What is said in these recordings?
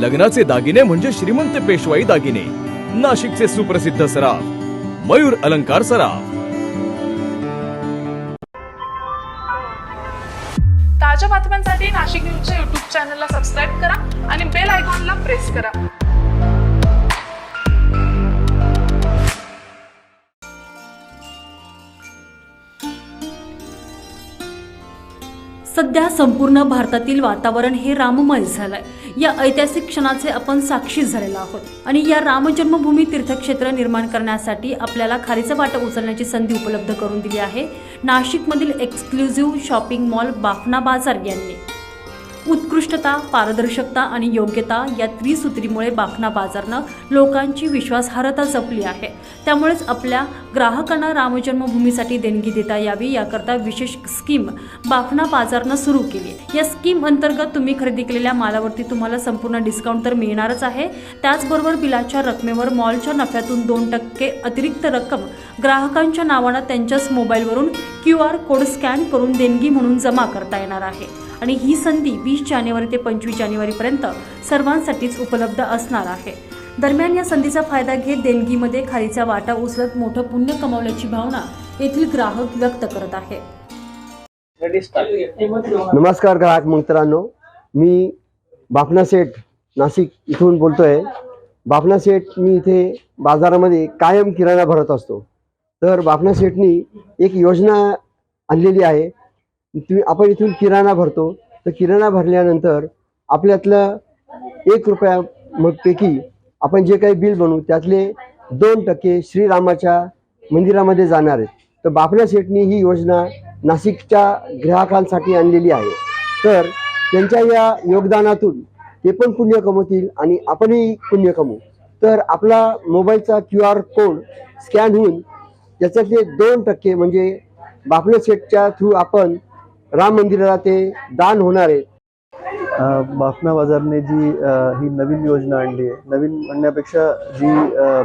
लग्नाचे दागिने म्हणजे श्रीमंत पेशवाई दागिने. नाशिकचे सुप्रसिद्ध सराफ. मयूर अलंकार सराफ. ताज्या बातम्यांसाठी नाशिक न्यूजच्या युट्यूब चॅनलला सबस्क्राईब करा आणि बेल आयकॉनला प्रेस करा. सध्या संपूर्ण भारतातील वातावरण हे राममय झालंय. या ऐतिहासिक क्षणाचे आपण साक्षी झालेलो आहोत. आणि या रामजन्मभूमी तीर्थक्षेत्र निर्माण करण्यासाठी आपल्याला खारीचं वाटं उचलण्याची संधी उपलब्ध करून दिली आहे. नाशिकमधील एक्सक्लुझिव्ह शॉपिंग मॉल बाफना बाजार यांनी. उत्कृष्टता पारदर्शकता आणि योग्यता या त्रिसूत्रीमुळे बाफना बाजारनं लोकांची विश्वासार्हता जपली आहे. त्यामुळेच आपल्या ग्राहकांना रामजन्मभूमीसाठी देणगी देता यावी याकरता विशेष स्कीम बाफना बाजारनं सुरू केली या स्कीम अंतर्गत तुम्ही खरेदी केलेल्या मालावरती तुम्हाला संपूर्ण डिस्काउंट तर मिळणारच आहे. त्याचबरोबर बिलाच्या रकमेवर मॉलच्या नफ्यातून दोन टक्के अतिरिक्त रक्कम ग्राहकांच्या नावानं त्यांच्याच मोबाईलवरून क्यू आर कोड स्कॅन करून देणगी म्हणून जमा करता येणार आहे. आणि ही संधी वीस जानेवारी ते पंचवीस जानेवारीपर्यंत सर्वांसाठीच उपलब्ध असणार आहे. दरम्यान या संधीचा फायदा घेत देणगीमध्ये खारीचा वाटा उचलत मोठं पुण्य कमावल्याची भावना येथील ग्राहक व्यक्त करत आहे. नमस्कार ग्राहक मित्रांनो मी बापना सेठ नाशिक इथून बोलतोय. बापना सेठ मी इथे बाजारामध्ये कायम किराणा भरत असतो. तर बापना सेठनी एक योजना आणलेली आहे. तुम्ही आपण इथून किराणा भरतो. तर किराणा भरल्यानंतर आपल्यातलं एक रुपया मग पैकी आपण जे काही बिल बनवू त्यातले दोन टक्के श्रीरामाच्या मंदिरामध्ये जाणार आहेत. तर बापना शेटणी ही योजना नाशिकच्या ग्राहकांसाठी आणलेली आहे. तर त्यांच्या या योगदानातून ते पण पुण्य कमवतील आणि आपणही पुण्य कमवू. तर आपला मोबाईलचा क्यू आर कोड स्कॅन होऊन त्याच्यातले दोन टक्के म्हणजे बापना शेटच्या थ्रू आपण राम मंदिराला ते दान होणार आहे बाफना बाजारने जी ही नवीन योजना आणली आहे. नवीन म्हणण्यापेक्षा जी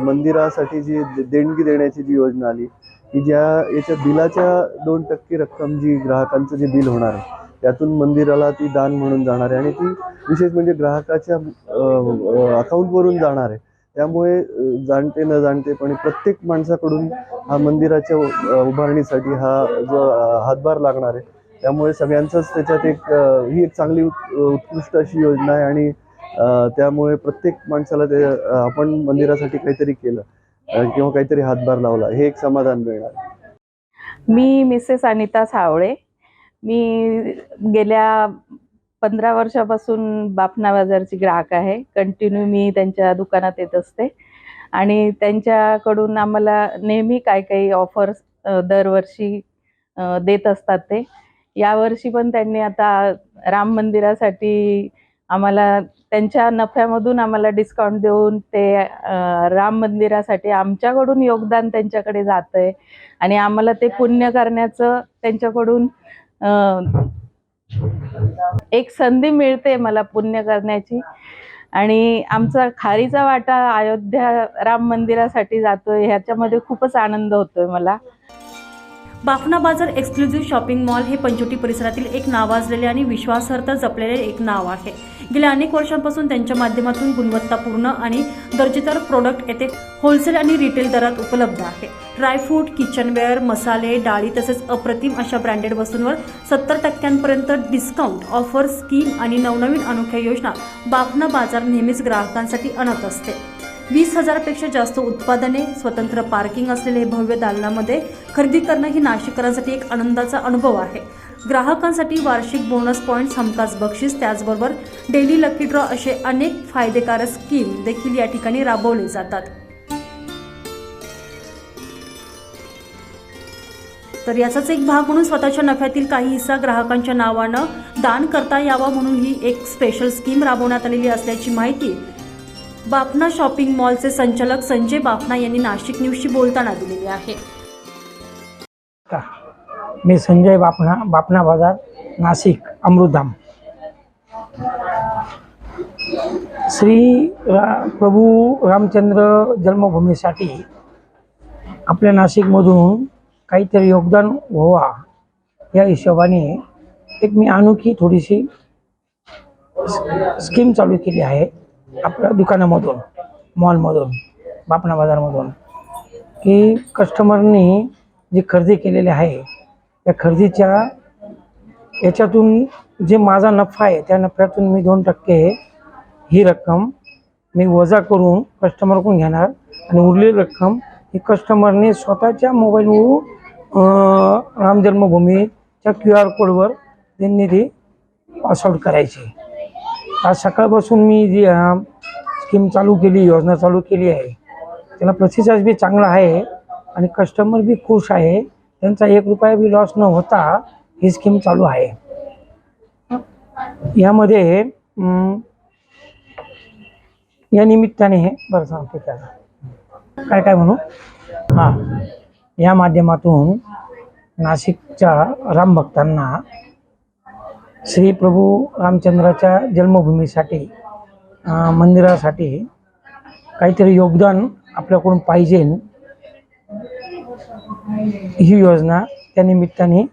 मंदिरासाठी जी देणगी देण्याची जी योजना आली की ज्या याच्या बिलाच्या दोन टक्के रक्कम जी ग्राहकांचं जे बिल होणार आहे त्यातून मंदिराला ती दान म्हणून जाणार आहे आणि ती विशेष म्हणजे ग्राहकाच्या अकाउंटवरून जाणार आहे. त्यामुळे जाणते न जाणतेपणे प्रत्येक माणसाकडून हा मंदिराच्या उभारणीसाठी हा जो हातभार लागणार आहे त्यामुळे सगळ्यांचंच त्याच्यात एक ही एक चांगली उत्कृष्ट अशी योजना आहे आणि त्यामुळे प्रत्येक माणसाला ते आपण मंदिरासाठी काहीतरी केलं किंवा काहीतरी हातभार लावला हे एक समाधान मिळणार. मी मिसेस अनिता सावळे. मी गेल्या पंधरा वर्षापासून बापना बाजारची ग्राहक आहे. कंटिन्यू मी त्यांच्या दुकानात येत असते. आणि त्यांच्याकडून आम्हाला नेहमी काय काही ऑफर्स दरवर्षी देत असतात ते. यावर्षी पण त्यांनी आता राम मंदिरासाठी आम्हाला त्यांच्या नफ्यामधून आम्हाला डिस्काउंट देऊन ते राम मंदिरासाठी आमच्याकडून योगदान त्यांच्याकडे जात आहे आणि आम्हाला ते पुण्य करण्याचं त्यांच्याकडून एक संधी मिळते मला पुण्य करण्याची. आणि आमचा खारीचा वाटा अयोध्या राम मंदिरासाठी जातोय ह्याच्यामध्ये खूपच आनंद होतोय मला. बाफना बाजार एक्सक्लुझिव्ह शॉपिंग मॉल हे पंचोटी परिसरातील एक नावाजलेले आणि विश्वासार्थ जपलेले एक नाव आहे. गेल्या अनेक वर्षांपासून त्यांच्या माध्यमातून गुणवत्तापूर्ण आणि दर्जेदार प्रोडक्ट येथे होलसेल आणि रिटेल दरात उपलब्ध आहे. ड्रायफ्रूट किचनवेअर मसाले डाळी तसेच अप्रतिम अशा ब्रँडेड वस्तूंवर सत्तर टक्क्यांपर्यंत डिस्काउंट ऑफर स्कीम आणि नवनवीन अनोख्या योजना बाफना बाजार नेहमीच ग्राहकांसाठी आणत असते. वीस हजारापेक्षा जास्त उत्पादने स्वतंत्र पार्किंग असलेले हे भव्य दालनामध्ये खरेदी करणं ही नाशिककरांसाठी एक आनंदाचा अनुभव आहे. ग्राहकांसाठी वार्षिक बोनस पॉईंट्स हमखास बक्षीस त्याचबरोबर डेली लकी ड्रॉ असे अनेक फायदेकारक स्कीम देखील या ठिकाणी राबवले जातात. तर याचाच एक भाग म्हणून स्वतःच्या नफ्यातील काही हिस्सा ग्राहकांच्या नावानं दान करता यावा म्हणून ही एक स्पेशल स्कीम राबवण्यात आलेली असल्याची माहिती बापना शॉपिंग मॉलचे संचालक संजय बापना यांनी नाशिक न्यूजशी बोलताना दिलेली आहे. मी संजय बापना बापना बाजार नाशिक अमृतधाम. श्री रा प्रभू रामचंद्र जन्मभूमीसाठी आपल्या नाशिकमधून काहीतरी योगदान व्हावा या हिशोबाने एक मी अनोखी थोडीशी स्कीम चालू केली आहे. आपल्या दुकानामधून मॉलमधून बापणा बाजारमधून की कस्टमरनी जी खरेदी केलेली आहे त्या खरेदीच्या याच्यातून जे माझा नफा आहे त्या नफ्यातून मी दोन टक्के ही रक्कम मी वजा करून कस्टमरकडून घेणार. आणि उरलेली रक्कम ही कस्टमरने स्वतःच्या मोबाईलवरून राम जन्मभूमीच्या क्यू आर कोडवर त्यांनी ती पासआउट करायची. आज सकाळपासून मी जी स्कीम चालू केली योजना चालू केली आहे त्याला प्रतिसाद बी चांगला आहे आणि कस्टमर बी खुश आहे. त्यांचा एक रुपया बी लॉस न होता ही स्कीम चालू आहे. यामध्ये या निमित्ताने बरं सांगतो त्याला काय काय म्हणू? हां. या माध्यमातून नाशिकच्या रामभक्तांना श्री प्रभू रामचंद्राच्या जन्मभूमीसाठी मंदिरासाठी काहीतरी योगदान आपल्याकडून पाहिजे. ही योजना त्या निमित्ताने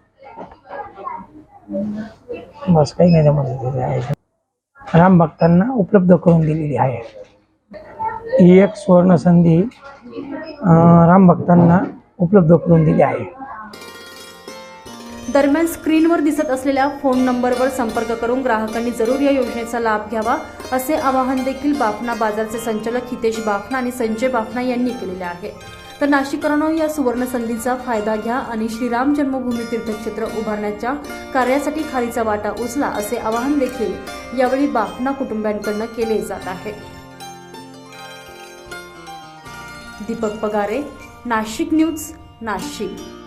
बस काही नाही त्यामध्ये आहे. राम भक्तांना उपलब्ध करून दिलेली आहे. ही एक सुवर्ण संधी राम भक्तांना उपलब्ध करून दिली आहे. दरम्यान स्क्रीनवर दिसत असलेल्या फोन नंबरवर संपर्क करून ग्राहकांनी जरूर या योजनेचा लाभ घ्यावा असे आवाहन देखील बाफना बाजारचे संचालक हितेश बाफना आणि संजय बाफना यांनी केलेले आहे. तर नाशिकरांनो या सुवर्ण संधीचा फायदा घ्या आणि श्रीराम जन्मभूमी तीर्थक्षेत्र उभारण्याच्या कार्यासाठी खारीचा वाटा उचला असे आवाहन देखील यावेळी बाफना कुटुंबियांकडनं केले जात आहे. दीपक पगारे नाशिक न्यूज नाशिक.